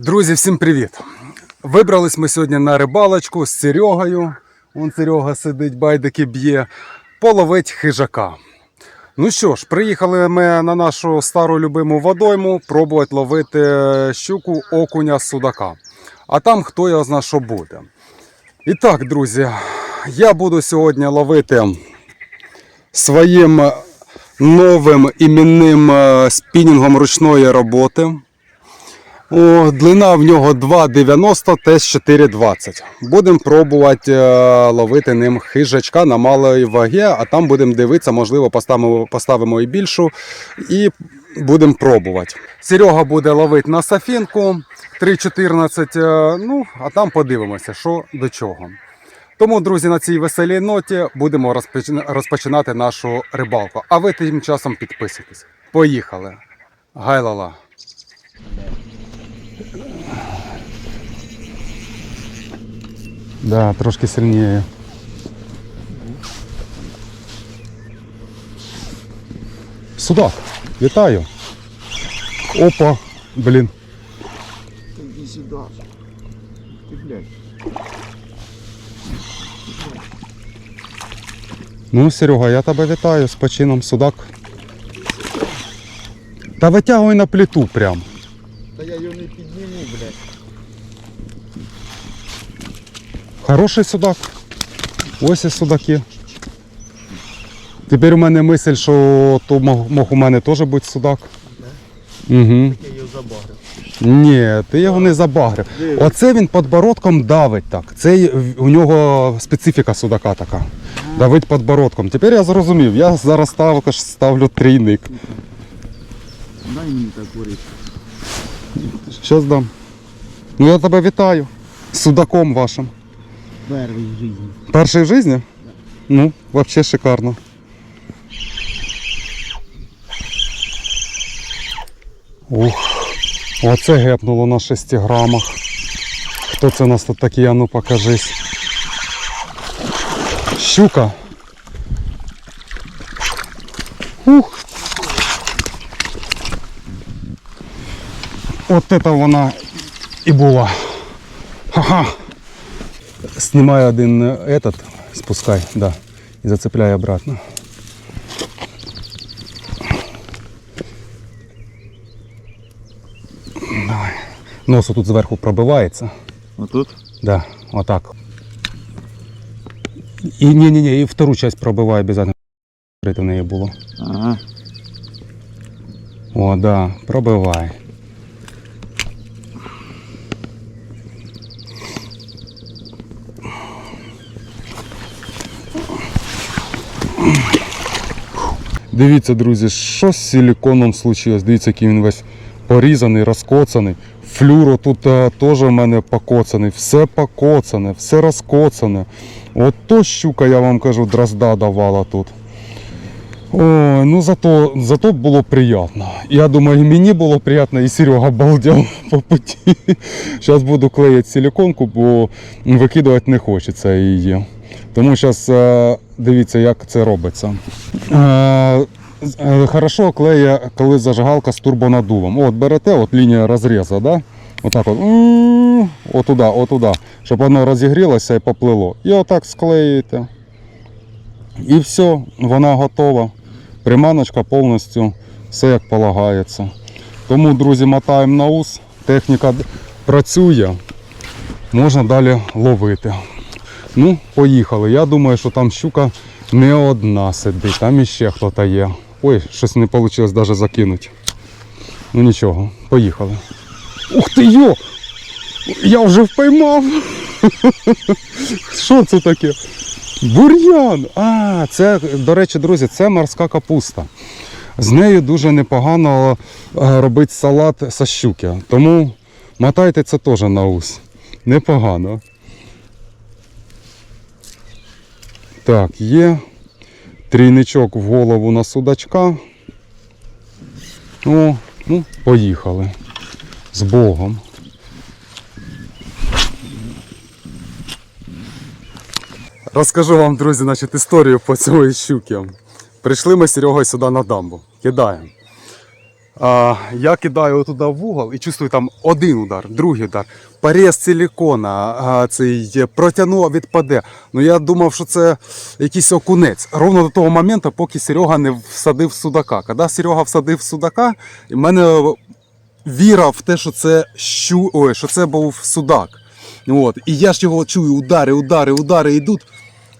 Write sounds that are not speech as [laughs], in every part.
Друзі, всім привіт! Вибрались ми сьогодні на рибалочку з Серегою. Вон Серега сидить, байдики б'є, половить хижака. Ну що ж, приїхали ми на нашу стару любиму водойму пробувати ловити щуку, окуня, судака. А там хто його зна, що буде. І так, друзі, я буду сьогодні ловити своїм новим іменним е, спінінгом ручної роботи. О, длина в нього 2,90, тест 4,20. Будемо пробувати е, ловити ним хижачка на малої ваги, а там будемо дивитися, можливо, поставимо, поставимо і більшу, і будемо пробувати. Серега буде ловити на сафінку 3,14, е, ну, а там подивимося, що до чого. Тому, друзі, на цій веселій ноті будемо розпочинати нашу рибалку. А ви тим часом підписуйтесь. Поїхали. Гайлала. Да, трошки сильніше. Судак, вітаю. Опа, блін. Иди сюда. Ты, блядь. Ну, Серега, я тебе вітаю з почином судак. Та витягуй на плиту прям. Да я ее не подниму, блядь. Хороший судак. Ось і судаки. Тепер у мене мисль, що то мог, мог у мене теж бути судак. Угу. Я ее забагрил. Ні, ти його не забагрив. Оце він подбородком давить так. Це у нього специфіка судака така. Давить подбородком. Тепер я зрозумів. Я зараз також ставлю трійник. Дай мне так курить. Щас дам. Ну я тебе вітаю. Судаком вашим. Первый в жизни. Перший в житті? Ну, взагалі шикарно. Ух, оце гепнуло на 6 грамах. Хто це у нас тут такий? А ну покажись. Щука. Ух. От це вона і була. Ха-ха. Снимай один э, этот, спускай, да, и зацепляй обратно. Давай. Нос тут зверху пробивається. Вот тут? Да, отак. І ні, ні, ні, і втору часть пробивай обязательно. в неї було. Ага. О, да, пробивай. Дивіться, друзі, що з силіконом случилось. Дивіться, який він весь порізаний, розкоцаний. Флюро тут е, теж в мене покоцаний, все покоцане, все розкоцане. От то щука, я вам кажу, дрозда давала тут. Ой, ну зато, зато було приємно. Я думаю, і мені було приємно, і Серега балдяв [laughs] по путі. Зараз буду клеїти силиконку, бо викидувати не хочеться її. Тому зараз дивіться, як це робиться. Е, е, Хорошо клеє, коли зажигалка з турбонаддувом. От берете, от лінія розрізу, да? Отак от. Отуда, отуда, щоб воно розігрілося і поплило. І отак склеюєте. І все, вона готова. Приманочка повністю все як полагається. Тому, друзі, мотаємо на ус. Техніка працює. Можна далі ловити. Ну, поїхали. Я думаю, що там щука не одна сидить, там іще хтось є. Ой, щось не вийшло навіть закинути. Ну нічого, поїхали. Ух ти йо! Я вже впіймав! [laughs] Що це таке? Бур'ян! А, це, до речі, друзі, це морська капуста. З нею дуже непогано е, робити салат со щуки. Тому мотайте це теж на ус. Непогано. Так, є. Трійничок в голову на судачка. О, ну, поїхали. З Богом. Розкажу вам, друзі, значить, історію по цьому щуки. Прийшли ми з Серегою сюди на дамбу. Кидаємо. А, я кидаю туди в угол і чувствую там один удар, другий удар. Порез силікона, а, цей протягнуло, відпаде. Ну я думав, що це якийсь окунець. Ровно до того моменту, поки Серега не всадив судака. Коли Серега всадив судака, в мене віра в те, що це щу... Ой, що це був судак. От. І я ж його чую, удари, удари, удари йдуть.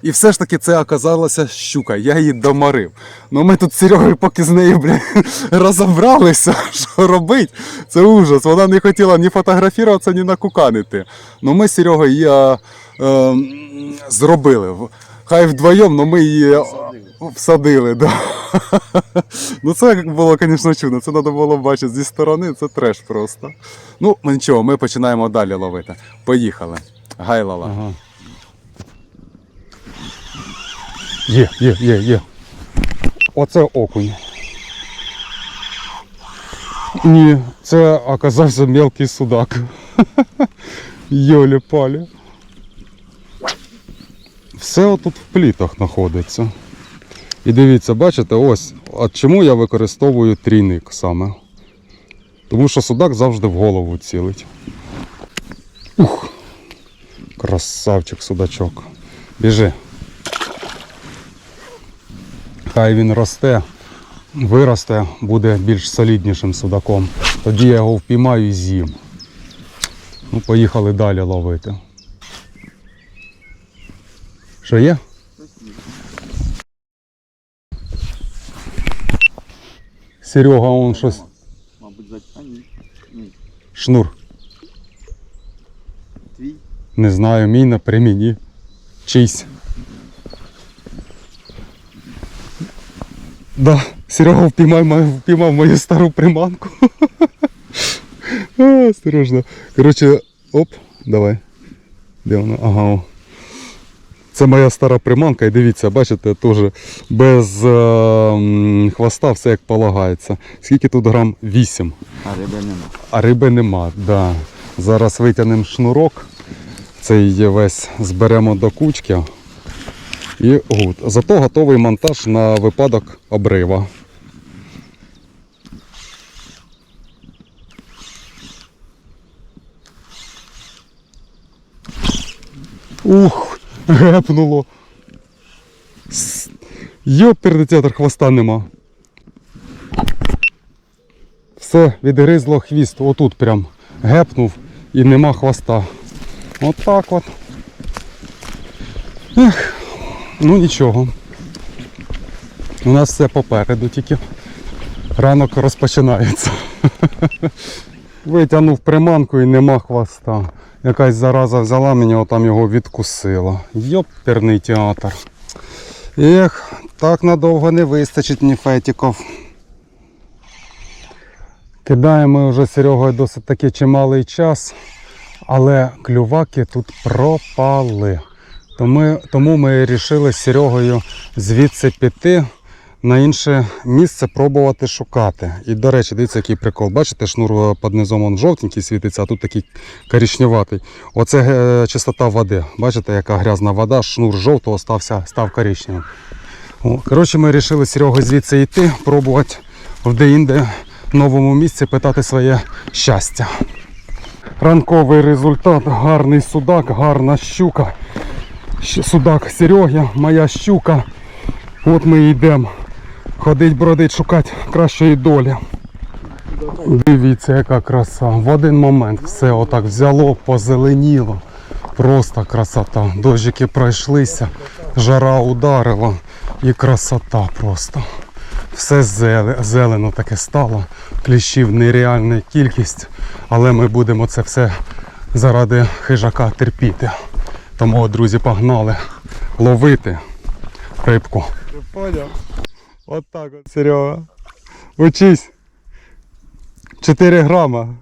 І все ж таки це оказалася щука, я її домарив. Ну ми тут з Серегою поки з нею бля, [laughs] розібралися, [laughs] що робити. Це ужас. Вона не хотіла ні фотографуватися, ні накуканити. Ну ми з Серегою її е, е, зробили. Хай вдвоєм, але ми її всадили. Да. [laughs] Ну це було, звісно, чудно. Це треба було бачити зі сторони, це треш просто. Ну, нічого, ми починаємо далі ловити. Поїхали. Гайлала. Ага. Є, є, є, є. Оце окунь. Ні, це оказався мелкий судак. [laughs] Йолі палі. Все отут в плітах знаходиться. І дивіться, бачите, ось от чому я використовую трійник саме. Тому що судак завжди в голову цілить. Ух! Красавчик судачок. Біжи. Хай він росте, виросте, буде більш соліднішим судаком. Тоді я його впіймаю і з'їм. Ну, поїхали далі ловити. Що є? Серега, он щось. Мабуть, за... А ні. Ні. Шнур. Твій? Не знаю, мій на при мені. Чийсь. Да, Серега впіймав, мою- впіймав мою стару приманку. [laughs] а, осторожно. Коротше, оп, давай. Де вона? Ага. о. Це моя стара приманка, і дивіться, бачите, теж без е, м, хвоста все як полагається. Скільки тут грам? 8. А риби нема. А риби нема, да. Зараз витягнемо шнурок. Цей весь зберемо до кучки. І гуд. Зато готовий монтаж на випадок обрива. Ух, гепнуло. Йоперний театр хвоста нема. Все, відгризло хвіст, отут прям гепнув і нема хвоста. От так от. Ех, ну нічого. У нас все попереду тільки. Ранок розпочинається. [laughs] Витягнув приманку і нема хвоста. Якась зараза взяла мені, отам його відкусила. Йоперний театр. Ех, так надовго не вистачить ні фетіков. Кидаємо вже з Серегою досить таки чималий час, але клюваки тут пропали. Тому, тому ми вирішили з Серегою звідси піти на інше місце пробувати шукати. І, до речі, дивіться, який прикол. Бачите, шнур е, під низом он жовтенький світиться, а тут такий коричневатий. Оце е, чистота води. Бачите, яка грязна вода, шнур жовтого стався, став коричневим. О, коротше, ми вирішили з Серегою звідси йти, пробувати в де-інде новому місці питати своє щастя. Ранковий результат, гарний судак, гарна щука. Судак Сереги, моя щука. От ми йдемо. Ходить, бродить, шукати кращої долі. Дивіться, яка краса. В один момент все отак взяло, позеленіло. Просто красота. Дощики пройшлися, жара ударила і красота просто. Все зелено таке стало, кліщів нереальна кількість, але ми будемо це все заради хижака терпіти. Тому, друзі, погнали ловити рибку. Ти поняв? От так от, Серега. Учись. 4 грама.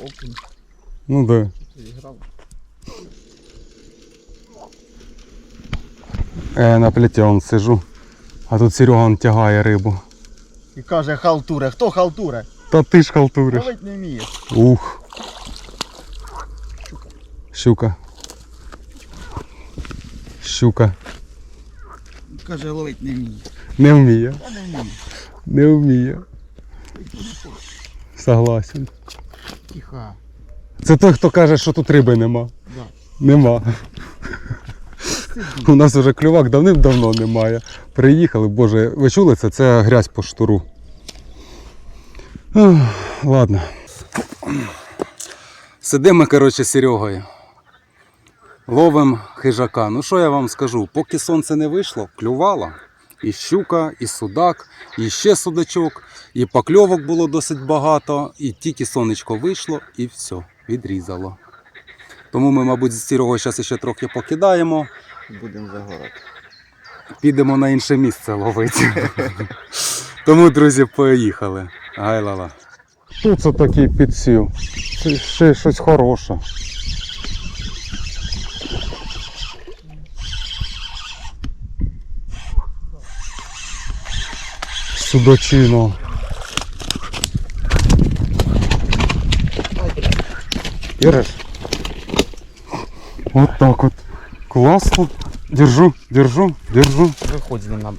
Окунь. Ну да. Зіграв. Я на пліті он сижу. А тут Серега он тягає рибу. І каже халтуре. Хто халтуре? Та ти ж халтуриш. Ловить не вмієш. Ух. Щука. Щука. Каже, ловить не вміє. Не вміє. Та не вміє. Не вміє. Согласен. Тиха. Це той, хто каже, що тут риби нема. Да. Нема. У нас вже клювак давним-давно немає. Приїхали, боже, ви чули це? Це грязь по штуру. Ладно. Сидимо, коротше, з Серегою. Ловим хижака. Ну що я вам скажу? Поки сонце не вийшло, клювало. І щука, і судак, і ще судачок, і покльовок було досить багато, і тільки сонечко вийшло, і все, відрізало. Тому ми, мабуть, з Серегою зараз ще трохи покидаємо, Будемо загорати. підемо на інше місце ловити. [laughs] Тому, друзі, поїхали. Гай-ла-ла. Що це такий підсів? Це ще щось хороше. Судочино. Берешь? Вот так вот. Классно. Держу, держу, держу. Виходь з ним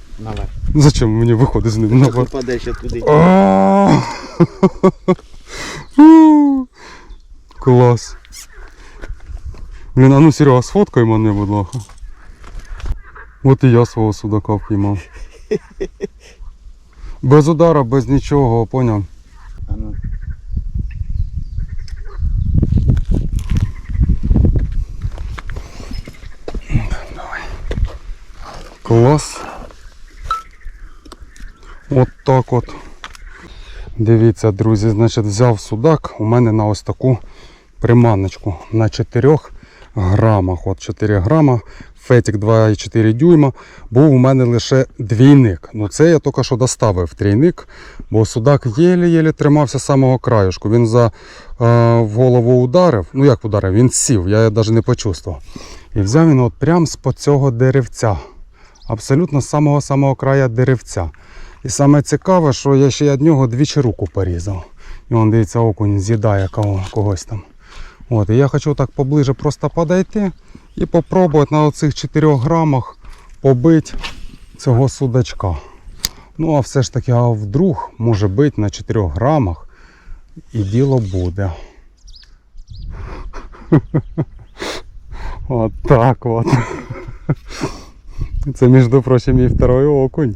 на. Зачем мені виходить з ним наверх? Впаде ще туди. Клас. Блін, а ну Серега, сфоткай мене, будь ласка. От і я свого судака впіймав. Без удара, без нічого, поняв. Ну. Клас. От так от. Дивіться, друзі, значить, взяв судак у мене на ось таку приманочку на 4 грамах. От 4 грама, фетик 2,4 дюйма. Був у мене лише двійник. Ну це я тільки що доставив трійник, бо судак єлі-єлі тримався з самого краюшку. Він за е, в голову ударив. Ну як ударив, він сів, я навіть не почувствував. І взяв він от прямо з-под цього деревця. Абсолютно з самого самого краю деревця. І саме цікаве, що я ще від нього двічі руку порізав. І он дивіться, окунь з'їдає кого, когось там. От, і я хочу так поближе просто подойти і попробувати на оцих 4 грамах побити цього судачка. Ну, а все ж таки, а вдруг може бити на 4 грамах і діло буде. [laughs] От так [laughs] от. Це, між прочим, мій второй окунь.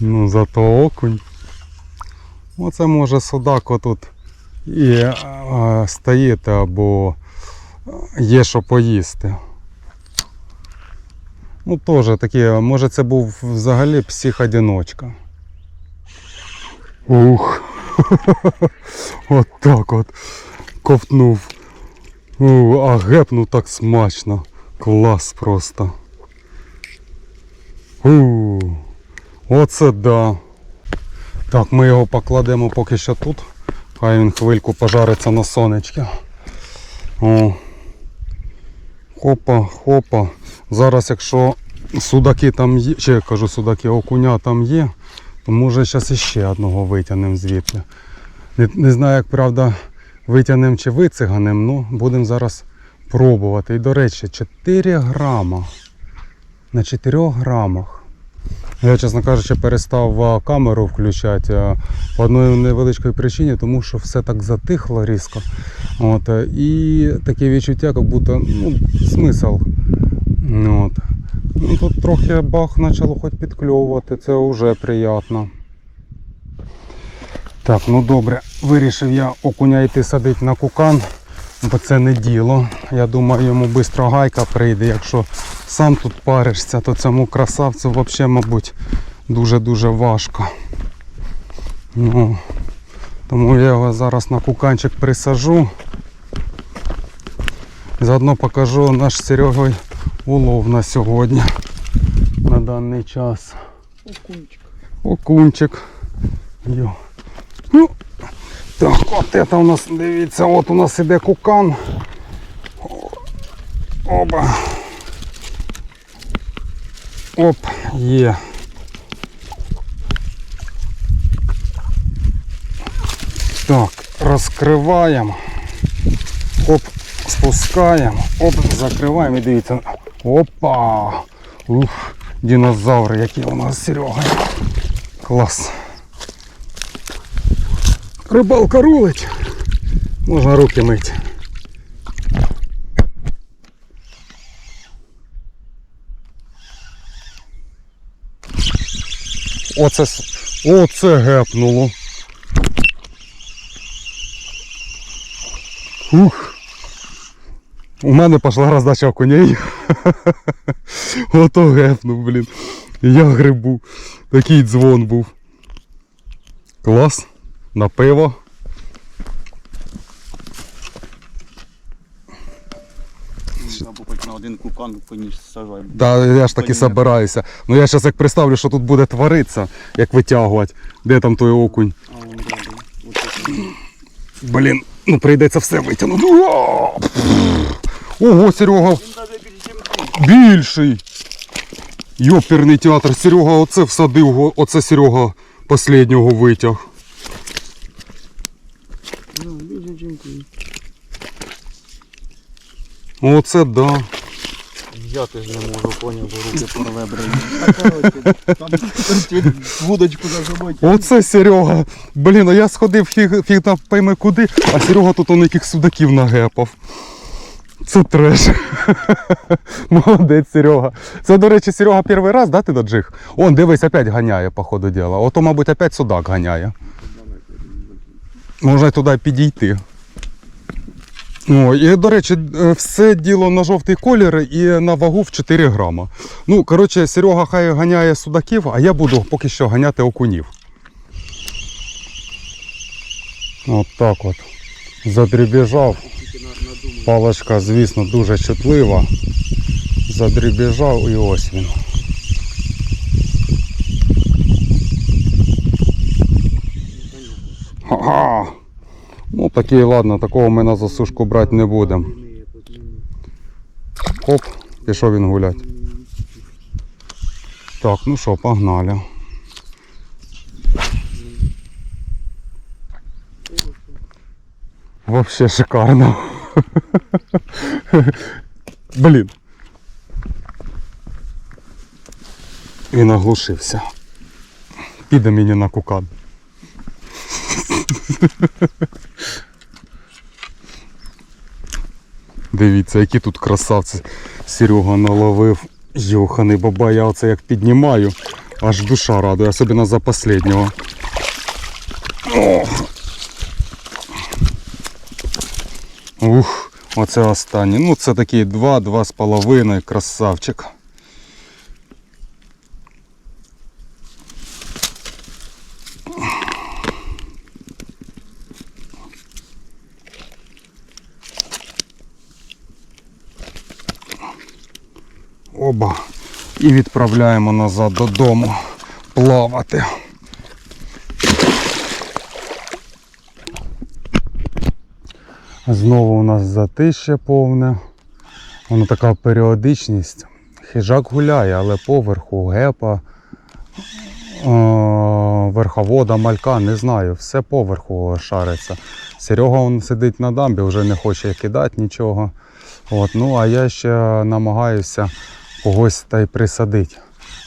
Ну, зато окунь. Оце може судак отут і е, стоїть або є що поїсти. Ну, теж таке, може це був взагалі псих-одиночка. Ух. [laughs] От так от. Ковтнув. У, а гепнув так смачно. Клас просто. У, оце да. Так, ми його покладемо поки що тут. Хай він хвильку пожариться на сонечки. О. Хопа, хопа. Зараз, якщо судаки там є, чи я кажу судаки, окуня там є, то може зараз іще одного витягнемо звідти. Не, не знаю, як правда витягнемо чи вициганемо, ну будемо зараз пробувати. І до речі, 4 грама. На 4 грамах. Я, чесно кажучи, перестав камеру включати по одної невеличкої причині, тому що все так затихло різко. От, е, і таке відчуття, як будто ну, смисл. От. Ну, тут трохи бах почало хоч підкльовувати, це вже приємно. Так, ну добре, вирішив я окуня йти садити на кукан, бо це не діло. Я думаю, йому швидко гайка прийде. Якщо сам тут паришся, то цьому красавцю взагалі, мабуть, дуже-дуже важко. Ну, тому я його зараз на куканчик присажу. Заодно покажу наш з Серегою улов на сьогодні. На даний час. Окунчик. Окунчик. Йо. Ну, так, от це у нас, дивіться, от у нас іде кукан. Оба. Оп, є. Так, розкриваємо. Оп, Спускаємо, оп, закриваємо і дивіться. Опа! Ух, динозаври, які у нас Серега. Клас. Рибалка рулить. Можна руки мити. Оце, оце гепнуло. Ух. У мене пішла роздача коней. [laughs] Ото гепнув, блін. Я грибу. Такий дзвон був. Клас. На пиво. Або хоч на один кукан поніж сажай. Да, я ж таки собираюся. Ну я зараз як представлю, що тут буде творитися, як витягувати. Де там той окунь? А вон рядом. Оце. Блін, ну прийдеться все витягнути. Ого, Серега, більший. Йоперний театр. Серега оце всадив, оце Серега останнього витяг. Ну. Оце да. Я теж не можу, поняв, бо руки порве вудочку за. Оце Серега. Блін, а я сходив фіг, фіг там пойми куди, а Серега тут он яких судаків нагепав. Це треш. [laughs] Молодець, Серега. Це, до речі, Серега перший раз, да, ти на джиг? Он, дивись, опять ганяє, по ходу діла. Ото, мабуть, опять судак ганяє. Можна туди підійти. О, і, до речі, е, все діло на жовтий колір і на вагу в 4 грама. Ну, коротше, Серега хай ганяє судаків, а я буду поки що ганяти окунів. От так от. Задрібіжав. Паличка, звісно, дуже чутлива. Задрібіжав і ось він. Ха-ха! Ну такий, ладно, такого ми на засушку брати не будемо. Хоп, пішов він гулять. Так, ну що, погнали. Вообще шикарно. [laughs] Блін. Він оглушився. Піде мені на кукан. [laughs] Дивіться, які тут красавці Серега наловив. Йоханий баба, я оце як піднімаю, аж душа радує, особливо за последнього. Ух, оце останній. Ну це такий два, два з половиною, красавчик. Оба. І відправляємо назад додому плавати. Знову у нас затище повне. Воно така періодичність. Хижак гуляє, але поверху гепа, о, верховода, малька, не знаю, все поверху шариться. Серега он сидить на дамбі, вже не хоче кидати нічого. От, ну а я ще намагаюся когось та й присадити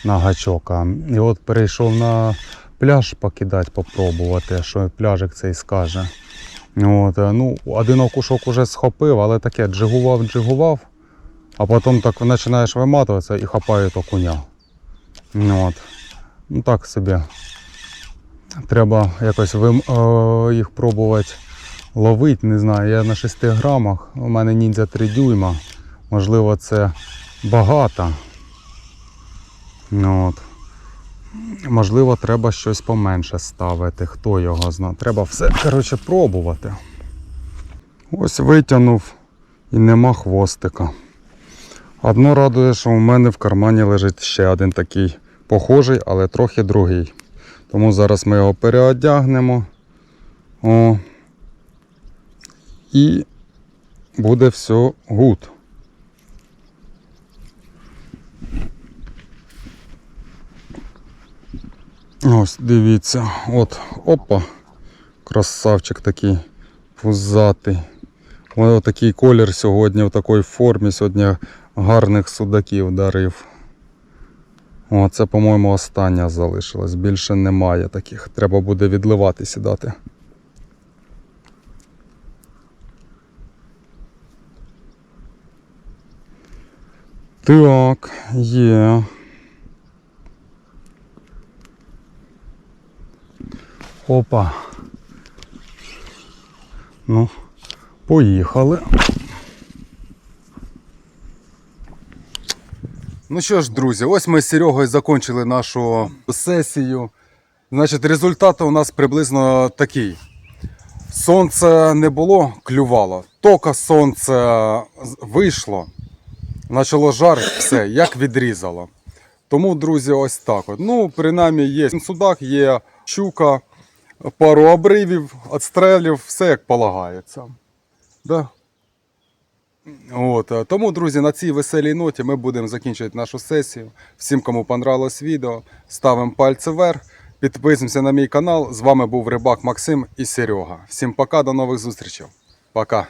на гачок. І от перейшов на пляж покидати, попробувати, що пляжик цей скаже. От, е, ну, один окушок уже схопив, але таке джигував, джигував, а потім так починаєш виматуватися і хапають окуня. От. Ну так собі. Треба якось вим... е, їх пробувати ловити. Не знаю, я на 6 грамах, у мене ніндзя 3 дюйма. Можливо, це багато. Ну, от. Можливо, треба щось поменше ставити, хто його знає. Треба все коротше, пробувати. Ось витягнув і нема хвостика. Одно радує, що у мене в кармані лежить ще один такий похожий, але трохи другий. Тому зараз ми його переодягнемо. О. І буде все гуд. Ось, дивіться, от, опа, красавчик такий пузатий. Ось такий колір сьогодні в такій формі. Сьогодні гарних судаків дарив. О, це, по-моєму, остання залишилась. Більше немає таких. Треба буде відливати сідати. Так, є. Опа. Ну, поїхали. Ну що ж, друзі, ось ми з Серегою закінчили нашу сесію. Значить, результат у нас приблизно такий. Сонце не було, клювало. Тока сонце вийшло, почало жар, все, як відрізало. Тому, друзі, ось так. От. Ну, принаймні, є судак, є щука, пару обривів, відстрелів, все як полагається. Да? От, е, тому, друзі, на цій веселій ноті ми будемо закінчувати нашу сесію. Всім, кому понравилось відео, ставимо пальці вверх, підписуємося на мій канал. З вами був Рибак Максим і Серега. Всім пока, до нових зустрічей. Пока.